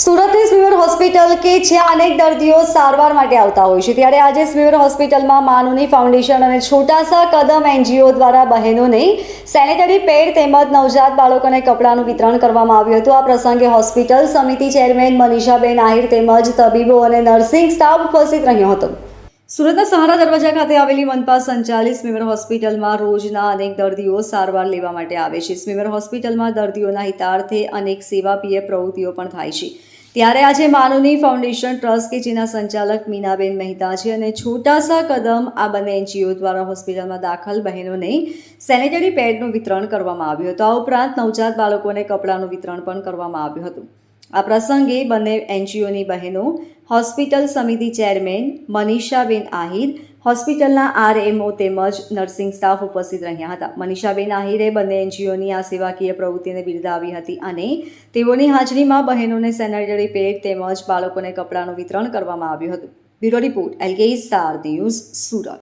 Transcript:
સુરતની સ્વીવર હોસ્પિટલ કે જ્યાં અનેક દર્દીઓ સારવાર માટે આવતા હોય છે. ત્યારે આજે સ્વીવર હોસ્પિટલમાં માનુની ફાઉન્ડેશન અને છોટાસા કદમ એનજીઓ દ્વારા બહેનોને સેનેટરી પેડ તેમજ નવજાત બાળકોને કપડાનું વિતરણ કરવામાં આવ્યું હતું. આ પ્રસંગે હોસ્પિટલ સમિતિ ચેરમેન મનીષાબેન આહિર તેમજ તબીબો અને નર્સિંગ સ્ટાફ ઉપસ્થિત રહ્યો હતો. સુરતના સહારા દરવાજા ખાતે આવેલી મનપા સંચાલિત સ્મીવર હોસ્પિટલમાં રોજના અનેક દર્દીઓ સારવાર લેવા માટે આવે છે. સ્મીવર હોસ્પિટલમાં દર્દીઓના હિતાર્થે અનેક સેવાકીય પ્રવૃત્તિઓ પણ થાય છે. ત્યારે આજે માનુની ફાઉન્ડેશન ટ્રસ્ટ કે જેના સંચાલક મીનાબેન મહેતા છે અને છોટાસા કદમ આ બંને એનજીઓ દ્વારા હોસ્પિટલમાં દાખલ બહેનોને સેનેટરી પેડનું વિતરણ કરવામાં આવ્યું હતું. આ ઉપરાંત નવજાત બાળકોને કપડાનું વિતરણ પણ કરવામાં આવ્યું હતું. આ પ્રસંગે બંને એનજીઓની બહેનો, હોસ્પિટલ સમિતિ ચેરમેન મનીષાબેન આહિર, હોસ્પિટલના આરએમઓ તેમજ નર્સિંગ સ્ટાફ ઉપસ્થિત રહ્યા હતા. મનીષાબેન આહિરે બંને એનજીઓની આ સેવાકીય પ્રવૃત્તિને બિરદાવી હતી અને તેઓની હાજરીમાં બહેનોને સેનેટરી પેડ તેમજ બાળકોને કપડાનું વિતરણ કરવામાં આવ્યું હતું. Bureau report, LK Star News Surat.